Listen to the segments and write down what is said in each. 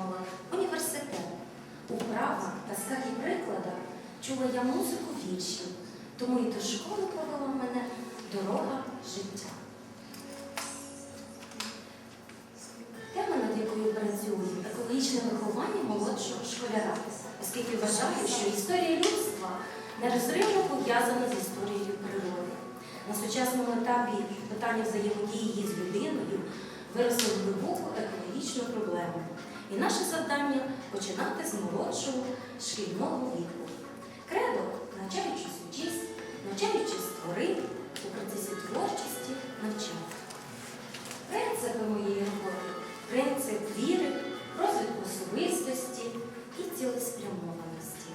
школа, університет. У вправах, казках і прикладах чула я музику віршів, тому і до школи повела мене дорога життя. Тема, над якою працюю, екологічне виховання молодшого школяра, оскільки вважаю, що історія людства нерозривно пов'язана з історією природи. На сучасному етапі питання взаємодії з людиною виросло в глибоку екологічну проблему. І наше завдання починати з молодшого шкільного віку. Кредо, навчаючись учись, навчаючись творити, у процесі творчості навчати. Принципи моєї роботи принцип віри, розвитку особистості і цілеспрямованості.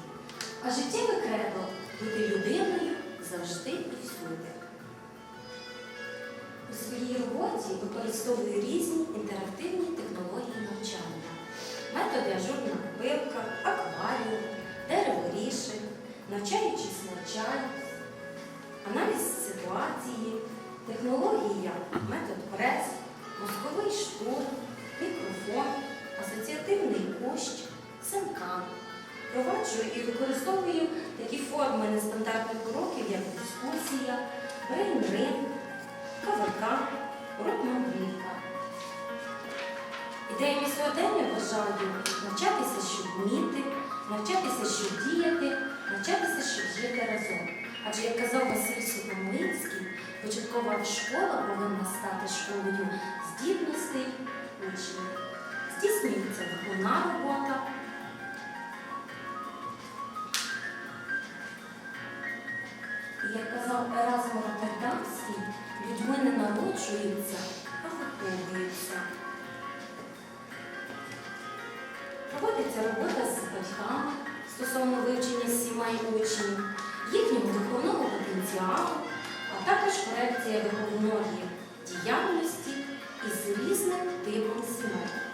А життєве кредо бути людиною завжди і всюди. У своїй роботі використовую різні інтерактивні технології навчання, методи ажурна копилка, акваріум, дереворішень, навчаючись навчаюсь, аналіз ситуації, технологія, метод прес, мозковий штурм, мікрофон, асоціативний кущ, синкан. Проваджую і використовую такі форми нестандартних уроків, як дискусія, брейн-ринг, КВК, урок мандрівка. Ідеями сьогодення бажаю навчатися, щоб вміти, навчатися, щоб діяти, навчатися, щоб жити разом. Адже, як казав Василь Сухомлинський, початкова школа повинна стати школою здібностей учнів. Здійснюється виховна робота. І як казав Еразм Роттердамський, людьми не народжуються, а виховуються. Проводиться робота з батьками стосовно вивчення сімей учнів, їхнього виховного потенціалу, а також корекція виховної діяльності із різним типом сімей.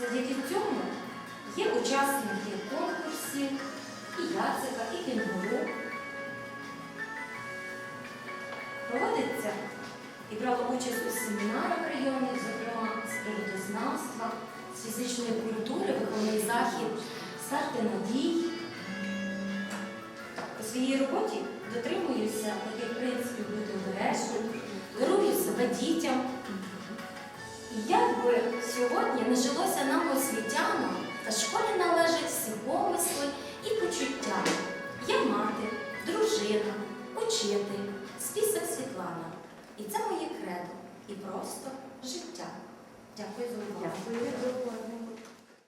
Завдяки цьому є учасники конкурсів, і Яцика, і Кінгуру. Проводиться і брала участь у семінарах районних, зокрема з природознавства, з фізичної культури, виховний захід, старти надій. У своїй роботі дотримуюся таких принципів бути обережним, дарую себе дітям. Як би сьогодні не жилося нам освітянам, та школі належать всі помисли і почуття. Я мати, дружина, учитель, список Світлана. І це моє кредо і просто життя. Дякую за увагу. Дякую.